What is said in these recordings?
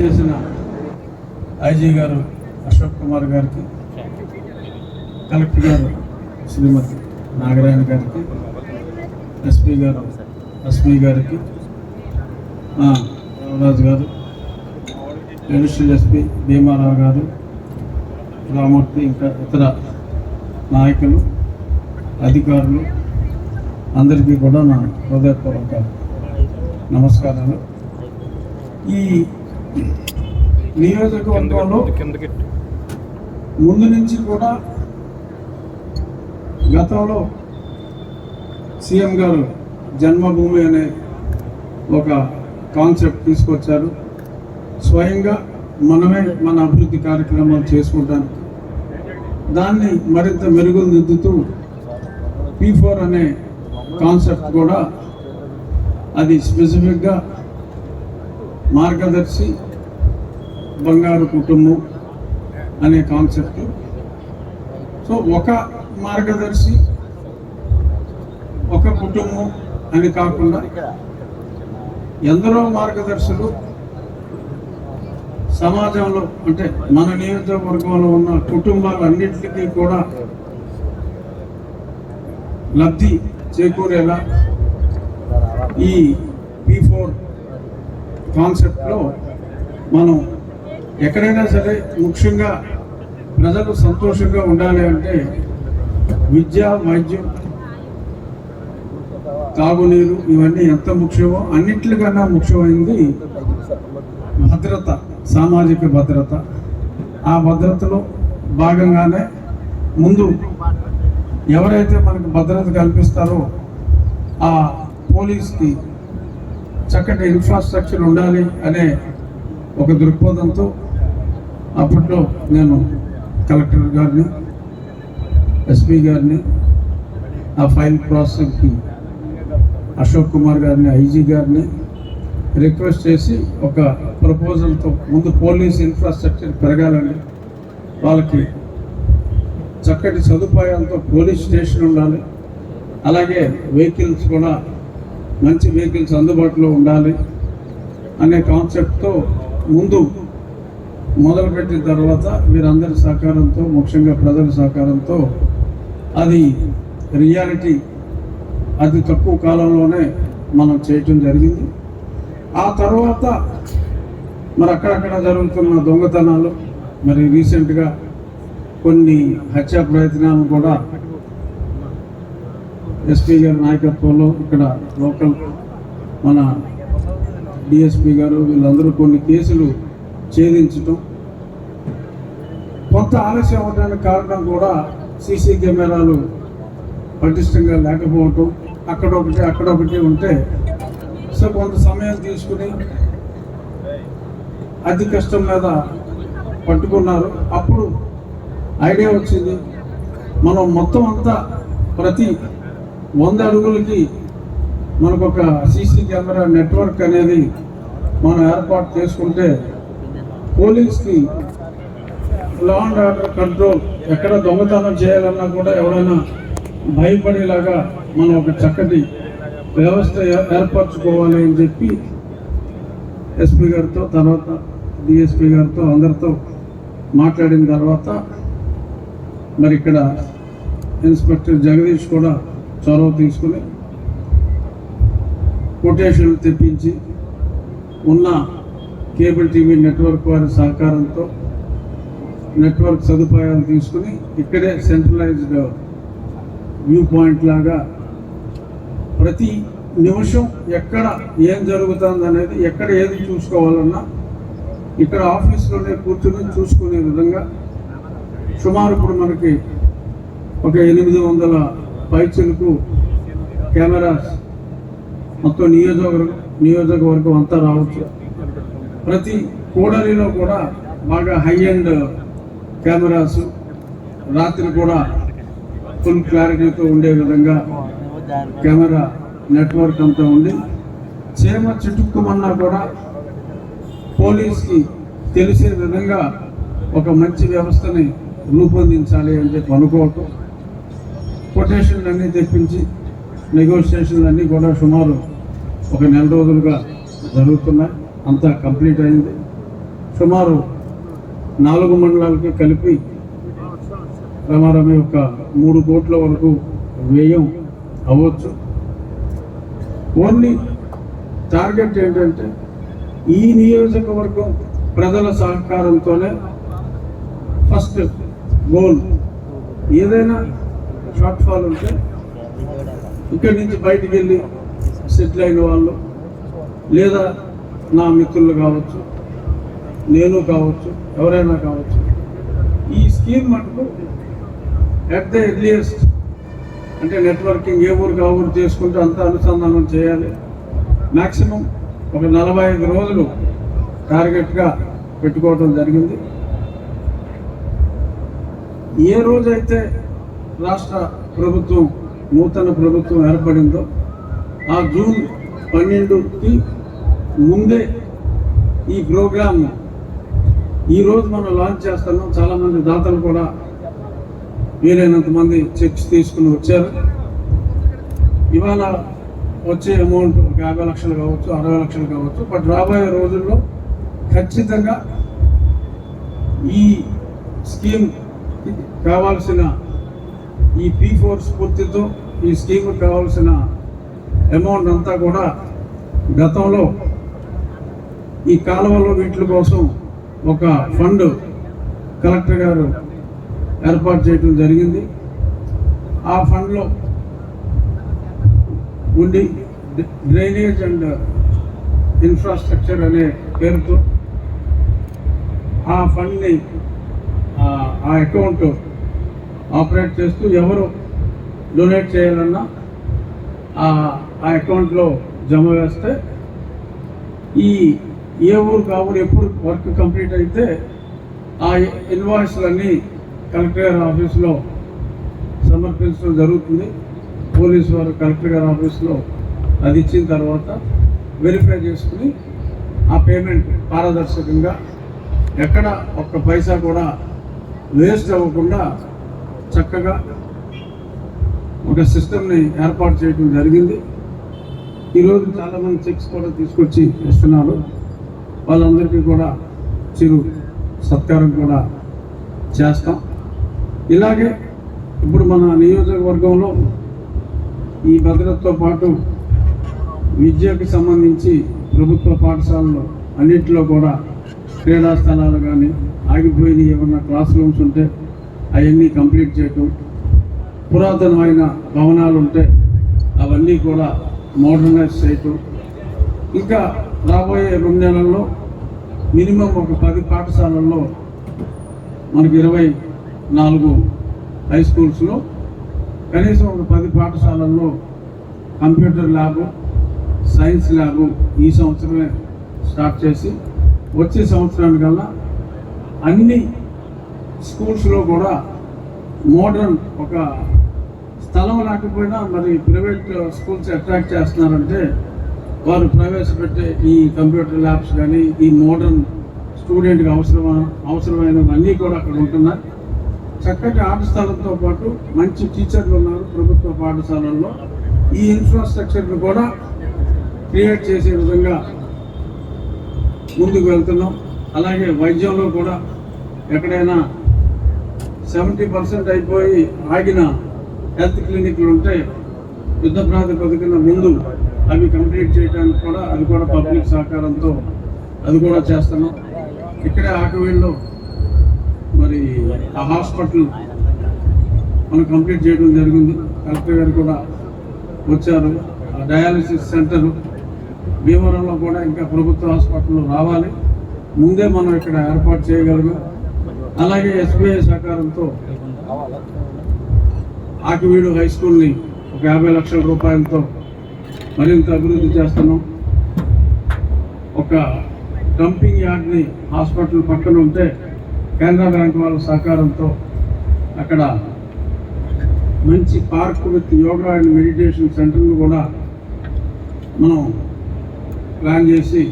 చేసిన ఐజీ గారు అశోక్ కుమార్ గారికి కలెక్టర్ గారు శ్రీమతి నాగరాయణ గారికి ఎస్పీ గారు ఎస్పీ గారికి రామరాజు గారు అడిషనల్ ఎస్పీ భీమారావు గారు రామూర్తి ఇంకా ఇతర నాయకులు అధికారులు అందరికీ కూడా నా హృదయపూర్వక నమస్కారాలు. ఈ నియోజకవర్గంలో ముందు నుంచి కూడా గతంలో సీఎం గారు జన్మభూమి అనే ఒక కాన్సెప్ట్ తీసుకొచ్చారు. స్వయంగా మనమే మన అభివృద్ధి కార్యక్రమాలు చేసుకుంటానికి దాన్ని మరింత మెరుగుదిద్దుతూ పీ ఫోర్ అనే కాన్సెప్ట్ కూడా అది స్పెసిఫిక్గా మార్గదర్శి బంగారు కుటుంబం అనే కాన్సెప్ట్. సో ఒక మార్గదర్శి ఒక కుటుంబం అని కాకుండా ఎందరో మార్గదర్శులు సమాజంలో అంటే మన నియోజకవర్గంలో ఉన్న కుటుంబాలన్నింటికీ కూడా లబ్ధి చేకూరేలా ఈ కాన్సెప్ట్లో మనం ఎక్కడైనా సరే ముఖ్యంగా ప్రజలు సంతోషంగా ఉండాలి అంటే విద్య వైద్యం తాగునీరు ఇవన్నీ ఎంత ముఖ్యమో అన్నింటికన్నా ముఖ్యమైనది భద్రత సామాజిక భద్రత. ఆ భద్రతలో భాగంగానే ముందు ఎవరైతే మనకు భద్రత కల్పిస్తారో ఆ పోలీస్కి చక్కటి ఇన్ఫ్రాస్ట్రక్చర్ ఉండాలి అనే ఒక దృక్పథంతో అప్పట్లో నేను కలెక్టర్ గారిని ఎస్పీ గారిని ఆ ఫైల్ ప్రాసెస్కి అశోక్ కుమార్ గారిని ఐజీ గారిని రిక్వెస్ట్ చేసి ఒక ప్రపోజల్తో ముందు పోలీస్ ఇన్ఫ్రాస్ట్రక్చర్ పెరగాలని వాళ్ళకి చక్కటి సదుపాయాలతో పోలీస్ స్టేషన్ ఉండాలి. అలాగే వెహికల్స్ కూడా మంచి వెహికల్స్ అందుబాటులో ఉండాలి అనే కాన్సెప్ట్తో ముందు మొదలుపెట్టిన తర్వాత వీరందరి సహకారంతో ముఖ్యంగా ప్రజల సహకారంతో అది రియాలిటీ అతి తక్కువ కాలంలోనే మనం చేయటం జరిగింది. ఆ తర్వాత మరి అక్కడక్కడ జరుగుతున్న దొంగతనాలు మరి రీసెంట్గా కొన్ని హత్యా ప్రయత్నాలు కూడా ఎస్పీ గారి నాయకత్వంలో ఇక్కడ లోకల్ మన డిఎస్పీ గారు వీళ్ళందరూ కొన్ని కేసులు ఛేదించటం. కొంత ఆలస్యం అవడానికి కారణం కూడా సీసీ కెమెరాలు పటిష్టంగా లేకపోవటం. అక్కడ ఒకటి అక్కడ ఒకటి ఉంటే సో కొంత సమయం తీసుకుని అతి కష్టం మీద పట్టుకున్నారు. అప్పుడు ఐడియా వచ్చింది. మనం మొత్తం అంతా ప్రతి వంద అడుగులకి మనకు ఒక సీసీ కెమెరా నెట్వర్క్ అనేది మనం ఏర్పాటు చేసుకుంటే పోలీస్కి లా అండ్ ఆర్డర్ కంట్రోల్ ఎక్కడ దొంగతనం చేయాలన్నా కూడా ఎవరైనా భయపడేలాగా మనం ఒక చక్కటి వ్యవస్థ ఏ- ఏర్పరచుకోవాలి అని చెప్పి ఎస్పీ గారితో తర్వాత డిఎస్పీ గారితో అందరితో మాట్లాడిన తర్వాత మరి ఇక్కడ ఇన్స్పెక్టర్ జగదీష్ కూడా చొరవ తీసుకుని కొటేషన్లు తెప్పించి ఉన్న కేబుల్ టీవీ నెట్వర్క్ వారి సహకారంతో నెట్వర్క్ సదుపాయాలు తీసుకుని ఇక్కడే సెంట్రలైజ్డ్ వ్యూ పాయింట్ లాగా ప్రతి నిమిషం ఎక్కడ ఏం జరుగుతుంది అనేది ఎక్కడ ఏది చూసుకోవాలన్నా ఇక్కడ ఆఫీస్లోనే కూర్చుని చూసుకునే విధంగా సుమారు ఇప్పుడు మనకి ఒక ఎనిమిది వందల పైచలకు కెమెరాస్ మొత్తం నియోజకవర్గం నియోజకవర్గం అంతా రావచ్చు. ప్రతి కూడలిలో కూడా బాగా హై అండ్ కెమెరాస్ రాత్రి కూడా ఫుల్ క్లారిటీతో ఉండే విధంగా కెమెరా నెట్వర్క్ అంతా ఉంది. చీమ చిటుక్కుమన్నా కూడా పోలీస్కి తెలిసే విధంగా ఒక మంచి వ్యవస్థని రూపొందించాలి అని చెప్పి అనుకోవటం. కొటేషన్లు అన్నీ తెప్పించి నెగోషియేషన్లు అన్నీ కూడా సుమారు ఒక నెల రోజులుగా జరుగుతున్నాయి. అంతా కంప్లీట్ అయింది. సుమారు నాలుగు మండలాలకి కలిపి రమారమి ఒక మూడు కోట్ల వరకు వ్యయం అవ్వచ్చు. ఓన్లీ టార్గెట్ ఏంటంటే ఈ నియోజకవర్గం ప్రజల సహకారంతోనే ఫస్ట్ గోల్. ఏదైనా షార్ట్ ఫాల్ ఉంటే ఇక్కడి నుంచి బయటికి వెళ్ళి సెటిల్ అయిన వాళ్ళు లేదా నా మిత్రులు కావచ్చు నేను కావచ్చు ఎవరైనా కావచ్చు ఈ స్కీమ్ మటుకు ఎట్ ద ఎర్లియస్ట్ అంటే నెట్వర్కింగ్ ఏ ఊరికి ఆ ఊరు చేసుకుంటూ అంతా అనుసంధానం చేయాలి. మ్యాక్సిమం ఒక నలభై ఐదు రోజులు టార్గెట్గా పెట్టుకోవడం జరిగింది. ఏ రోజైతే రాష్ట్ర ప్రభుత్వం నూతన ప్రభుత్వం ఏర్పడిందో ఆ జూన్ పన్నెండుకి ముందే ఈ ప్రోగ్రామ్ ఈరోజు మనం లాంచ్ చేస్తున్నాం. చాలామంది దాతలు కూడా వీలైనంత మంది చెక్స్ తీసుకుని వచ్చారు. ఇవాళ వచ్చే అమౌంట్ ఒక యాభై లక్షలు కావచ్చు అరవై లక్షలు కావచ్చు బట్ రాబోయే రోజుల్లో ఖచ్చితంగా ఈ స్కీమ్ కావాల్సిన ఈ పీ ఫోర్ స్ఫూర్తితో ఈ స్కీమ్ కావాల్సిన అమౌంట్ అంతా కూడా గతంలో ఈ కాలువలో వీటి కోసం ఒక ఫండ్ కలెక్టర్ గారు ఏర్పాటు చేయడం జరిగింది. ఆ ఫండ్లో ఉండి డ్రైనేజ్ అండ్ ఇన్ఫ్రాస్ట్రక్చర్ అనే పేరుతో ఆ ఫండ్ని ఆ- ఆ అకౌంట్ ఆపరేట్ చేస్తూ ఎవరు డొనేట్ చేయాలన్నా ఆ ఆ అకౌంట్లో జమ వేస్తే ఈ ఏ ఊరు కావురు ఎప్పుడు వర్క్ కంప్లీట్ అయితే ఆ ఇన్వాయిస్లన్నీ కలెక్టర్ గారి ఆఫీస్లో సమర్పించడం జరుగుతుంది. పోలీస్ వారు కలెక్టర్ గారి ఆఫీస్లో అది ఇచ్చిన తర్వాత వెరిఫై చేసుకుని ఆ పేమెంట్ పారదర్శకంగా ఎక్కడ ఒక్క పైసా కూడా వేస్ట్ అవ్వకుండా చక్కగా ఒక సిస్టమ్ని ఏర్పాటు చేయడం జరిగింది. ఈరోజు చాలామంది చెక్స్ కూడా తీసుకొచ్చి ఇస్తున్నారు వాళ్ళందరికీ కూడా చిరు సత్కారం కూడా చేస్తాం. ఇలాగే ఇప్పుడు మన నియోజకవర్గంలో ఈ భద్రతతో పాటు విద్యకు సంబంధించి ప్రభుత్వ పాఠశాలలో అన్నింటిలో కూడా క్రీడా స్థలాలు కానీ ఆగిపోయిన ఏమన్నా క్లాస్ రూమ్స్ ఉంటే అవన్నీ కంప్లీట్ చేయటం పురాతనమైన భవనాలు ఉంటే అవన్నీ కూడా మోడర్నైజ్ చేయటం. ఇంకా రాబోయే రెండు నెలల్లో మినిమం ఒక పది పాఠశాలల్లో మనకి ఇరవై నాలుగు హై స్కూల్స్లో కనీసం ఒక పది పాఠశాలల్లో కంప్యూటర్ ల్యాబు సైన్స్ ల్యాబు ఈ సంవత్సరమే స్టార్ట్ చేసి వచ్చే సంవత్సరానికల్లా అన్ని స్కూల్స్లో కూడా మోడర్న్ ఒక స్థలం లేకపోయినా మరి ప్రైవేట్ స్కూల్స్ అట్రాక్ట్ చేస్తున్నారంటే వారు ప్రవేశపెట్టే ఈ కంప్యూటర్ ల్యాబ్స్ కానీ ఈ మోడర్న్ స్టూడెంట్కి అవసరమైన అవసరమైనవన్నీ కూడా అక్కడ ఉంటున్నాయి. చక్కటి ఆట స్థలంతో పాటు మంచి టీచర్లు ఉన్నారు ప్రభుత్వ పాఠశాలల్లో. ఈ ఇన్ఫ్రాస్ట్రక్చర్ను కూడా క్రియేట్ చేసే విధంగా ముందుకు వెళ్తున్నాం. అలాగే వైద్యంలో కూడా ఎక్కడైనా సెవెంటీ పర్సెంట్ అయిపోయి ఆగిన హెల్త్ క్లినిక్లు ఉంటే యుద్ధ ప్రాతిపదికన ముందు అవి కంప్లీట్ చేయడానికి కూడా అది కూడా పబ్లిక్ సహకారంతో అది కూడా చేస్తున్నాం. ఇక్కడే ఆకవీళ్ళు మరి ఆ హాస్పిటల్ మనం కంప్లీట్ చేయడం జరిగింది. కలెక్టర్ గారు కూడా వచ్చారు. ఆ డయాలసిస్ సెంటర్ భీమవరంలో కూడా ఇంకా ప్రభుత్వ హాస్పిటల్ రావాలి. ముందే మనం ఇక్కడ ఏర్పాటు చేయగలిగాం. అలాగే ఎస్బీఐ సహకారంతో ఆకివీడు హై స్కూల్ని ఒక యాభై లక్షల రూపాయలతో మరింత అభివృద్ధి చేస్తున్నాం. ఒక డంపింగ్ యార్డ్ని హాస్పిటల్ పక్కన ఉంటే కేంద్ర బ్యాంక్ వాళ్ళ సహకారంతో అక్కడ మంచి park with yoga and meditation సెంటర్ను కూడా మనం ప్లాన్ చేసి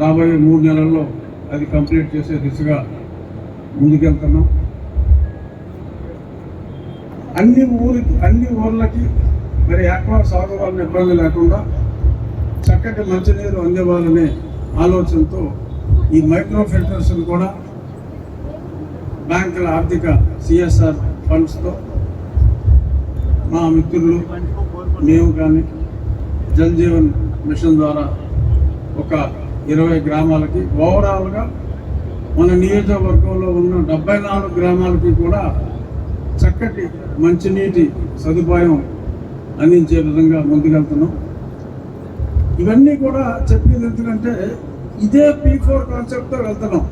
రాబోయే మూడు నెలల్లో అది కంప్లీట్ చేసే దిశగా ముందుకెళ్తున్నాం. అన్ని ఊరి అన్ని ఊర్లకి మరి ఆక్వా సాగు వాళ్ళని ఇబ్బంది లేకుండా చక్కటి మంచినీరు అందేవాలనే ఆలోచనతో ఈ మైక్రో ఫిల్టర్స్ని కూడా బ్యాంకుల ఆర్థిక సిఎస్ఆర్ ఫండ్స్తో మా మిత్రులు మేము కానీ జల్ జీవన్ మిషన్ ద్వారా ఒక ఇరవై గ్రామాలకి ఓవరాల్గా మన నియోజకవర్గంలో ఉన్న డెబ్బై నాలుగు గ్రామాలకి కూడా చక్కటి మంచినీటి సదుపాయం అందించే విధంగా ముందుకెళ్తున్నాం. ఇవన్నీ కూడా చెప్పేది ఎందుకంటే ఇదే పీ ఫోర్ కాన్సెప్ట్తో వెళ్తున్నాం.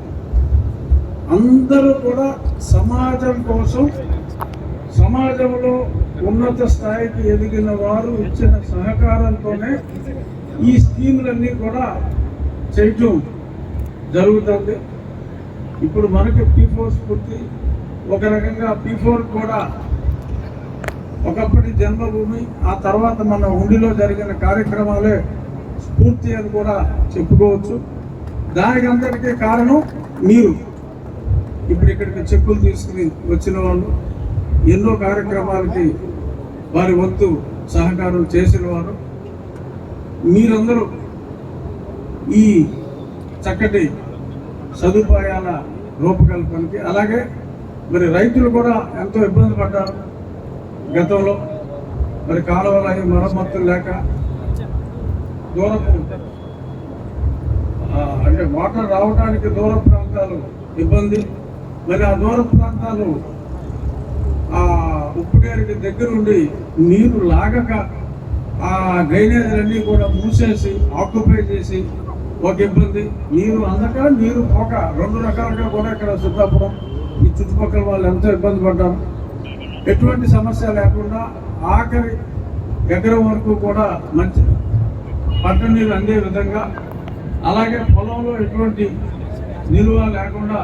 అందరూ కూడా సమాజం కోసం సమాజంలో ఉన్నత స్థాయికి ఎదిగిన వారు ఇచ్చిన సహకారంతోనే ఈ స్కీములన్నీ కూడా చేయటం జరుగుతుంది. ఇప్పుడు మనకి పీ ఫోర్ స్ఫూర్తి. ఒక రకంగా పీ ఫోర్ కూడా ఒకప్పటి జన్మభూమి ఆ తర్వాత మన ఉండిలో జరిగిన కార్యక్రమాలే స్ఫూర్తి అని కూడా చెప్పుకోవచ్చు. దానికి అందరికీ కారణం మీరు. ఇప్పుడు ఇక్కడికి చెప్పులు తీసుకుని వచ్చిన వాళ్ళు ఎన్నో కార్యక్రమాలకి వారి వంతు సహకారం చేసిన వారు. మీరందరూ ఈ చక్కటి సదుపాయాల రూపకల్పనకి అలాగే మరి రైతులు కూడా ఎంతో ఇబ్బంది పడ్డారు. గతంలో మరి కాలువల ఈ మరమ్మతులు లేక దూరపు అంటే వాటర్ రావడానికి దూర ప్రాంతాలు ఇబ్బంది. మరి ఆ దూర ప్రాంతాలు ఆ ఉప్పుడేరికి దగ్గరుండి నీరు లాగక ఆ డ్రైనేజీలన్నీ కూడా మూసేసి ఆక్యుపై చేసి ఒక ఇబ్బంది. నీరు అందక నీరు పోక. రెండు రకాలుగా కూడా ఇక్కడ సిద్ధాపురం ఈ చుట్టుపక్కల వాళ్ళు ఎంతో ఇబ్బంది పడ్డారు. ఎటువంటి సమస్య లేకుండా ఆఖరి ఎకరం వరకు కూడా మంచి పంట నీరు అందే విధంగా. అలాగే పొలంలో ఎటువంటి నిల్వ లేకుండా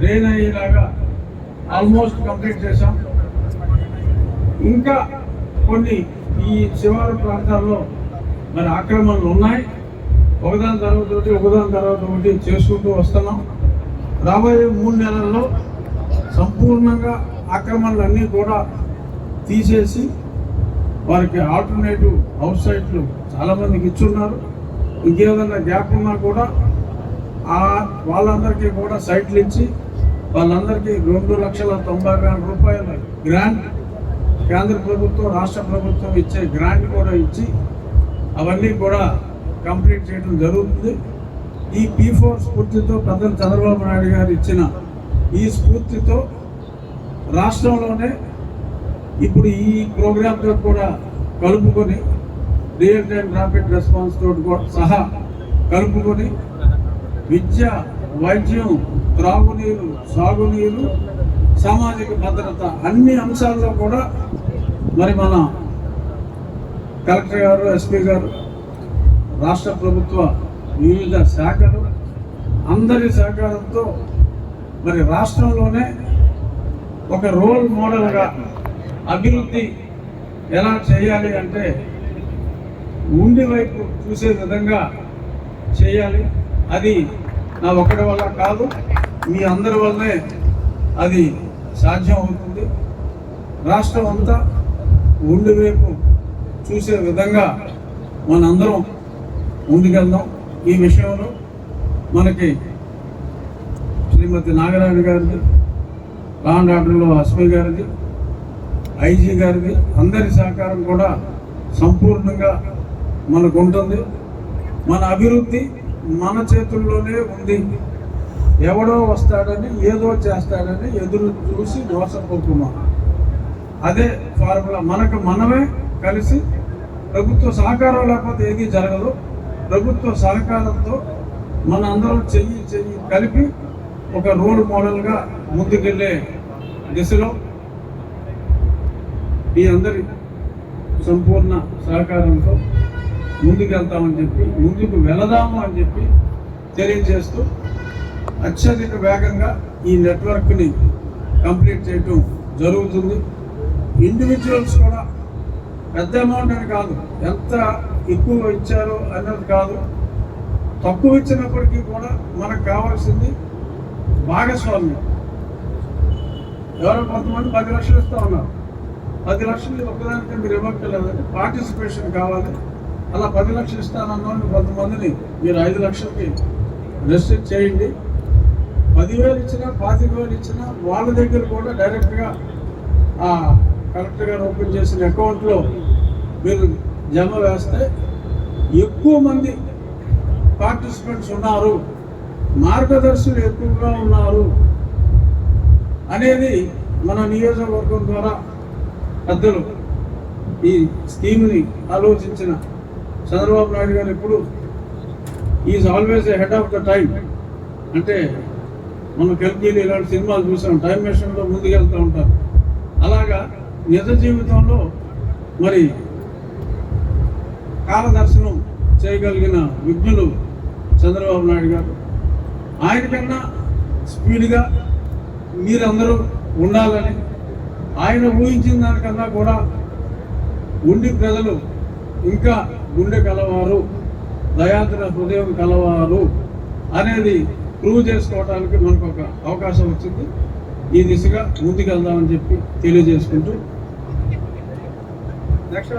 డ్రైన్ అయ్యేలాగా ఆల్మోస్ట్ కంప్లీట్ చేశాం. ఇంకా కొన్ని ఈ శివారు ప్రాంతాల్లో మరి ఆక్రమణలు ఉన్నాయి. ఒకదాని తర్వాత ఒకటి ఒకదాని తర్వాత ఒకటి చేసుకుంటూ వస్తున్నాం. రాబోయే మూడు నెలల్లో సంపూర్ణంగా ఆక్రమణలన్నీ కూడా తీసేసి వారికి ఆల్టర్నేటివ్ హౌస్ సైట్లు చాలామందికి ఇచ్చున్నారు. ఇంకేదన్నా గ్యాప్ ఉన్నా కూడా ఆ వాళ్ళందరికీ కూడా సైట్లు ఇచ్చి వాళ్ళందరికీ రెండు లక్షల తొంభై వేల రూపాయల గ్రాంట్ కేంద్ర ప్రభుత్వం రాష్ట్ర ప్రభుత్వం ఇచ్చే గ్రాంట్ కూడా ఇచ్చి అవన్నీ కూడా కంప్లీట్ చేయడం జరుగుతుంది. ఈ పీ ఫోర్ స్ఫూర్తితో ప్రధాని చంద్రబాబు నాయుడు గారు ఇచ్చిన ఈ స్ఫూర్తితో రాష్ట్రంలోనే ఇప్పుడు ఈ ప్రోగ్రాంతో కూడా కలుపుకొని రియల్ టైం ర్యాపిడ్ రెస్పాన్స్ తోటి కూడా సహా కలుపుకొని విద్య వైద్యం త్రాగునీరు సాగునీరు సామాజిక భద్రత అన్ని అంశాల్లో కూడా మరి మన కలెక్టర్ గారు ఎస్పీ గారు రాష్ట్ర ప్రభుత్వ వివిధ శాఖలు అందరి సహకారంతో మరి రాష్ట్రంలోనే ఒక రోల్ మోడల్గా అభివృద్ధి ఎలా చేయాలి అంటే ఉండి వైపు చూసే విధంగా చేయాలి. అది నా ఒక్కడి వల్ల కాదు మీ అందరి వల్లనే అది సాధ్యం అవుతుంది. రాష్ట్రం అంతా ఉండి వైపు చూసే విధంగా మనందరం ముందుకెళ్దాం. ఈ విషయంలో మనకి శ్రీమతి నాగరాజు గారిది లాండ్ ఆర్డర్లో అశ్వి గారిది ఐజీ గారిది అందరి సహకారం కూడా సంపూర్ణంగా మనకు ఉంటుంది మన అభివృద్ధి మన చేతుల్లోనే ఉంది. ఎవడో వస్తాడని ఏదో చేస్తాడని ఎదురు చూసి మోసపోకుమా అదే ఫార్ములా. మనకు మనమే కలిసి ప్రభుత్వ సహకారం లేకపోతే ఏది జరగదు. ప్రభుత్వ సహకారంతో మన అందరం చెయ్యి చెయ్యి కలిపి ఒక రోల్ మోడల్గా ముందుకెళ్ళే దిశలో మీ అందరి సంపూర్ణ సహకారంతో ముందుకెళ్తామని చెప్పి ముందుకు వెళదాము అని చెప్పి తెలియజేస్తూ అత్యధిక వేగంగా ఈ నెట్వర్క్ని కంప్లీట్ చేయటం జరుగుతుంది. ఇండివిజువల్స్ కూడా పెద్ద అమౌంట్ అని కాదు ఎంత ఎక్కువ ఇచ్చారు అన్నది కాదు. తక్కువ ఇచ్చినప్పటికీ కూడా మనకు కావాల్సింది భాగస్వామ్యం. ఎవరో కొంతమంది పది లక్షలు ఇస్తా ఉన్నారు. పది లక్షలు ఒక్కదానికి మీరు ఇవ్వక్కర్లేదండి పార్టిసిపేషన్ కావాలి. అలా పది లక్షలు ఇస్తానన్న కొంతమందిని మీరు ఐదు లక్షలకి రిజిస్టర్ చేయండి. పదివేలు ఇచ్చినా పాతిక వేలు ఇచ్చినా వాళ్ళ దగ్గర కూడా డైరెక్ట్గా కలెక్టర్ గారు ఓపెన్ చేసిన అకౌంట్లో మీరు జమ వేస్తే ఎక్కువ మంది పార్టిసిపెంట్స్ ఉన్నారు మార్గదర్శులు ఎక్కువగా ఉన్నారు అనేది మన నియోజకవర్గం ద్వారా పెద్దలు ఈ స్కీమ్ని ఆలోచించిన చంద్రబాబు నాయుడు గారు ఎప్పుడు is always head of the time అంటే మనం కెల్కీలు ఇలాంటి సినిమాలు చూసాం టైం మిషన్లో ముందుకెళ్తూ ఉంటారు. అలాగా నిజ జీవితంలో మరి కాలదర్శనం చేయగలిగిన విజ్ఞులు చంద్రబాబు నాయుడు గారు. ఆయన కన్నా స్పీడ్గా మీరందరూ ఉండాలని ఆయన ఊహించిన దానికన్నా కూడా ఉండి ప్రజలు ఇంకా గుండె కలవారు దయాద్ర హృదయం కలవారు అనేది ప్రూవ్ చేసుకోవడానికి మనకు ఒక అవకాశం వచ్చింది. ఈ దిశగా ముందుకెళ్దామని చెప్పి తెలియజేసుకుంటూ. నెక్స్ట్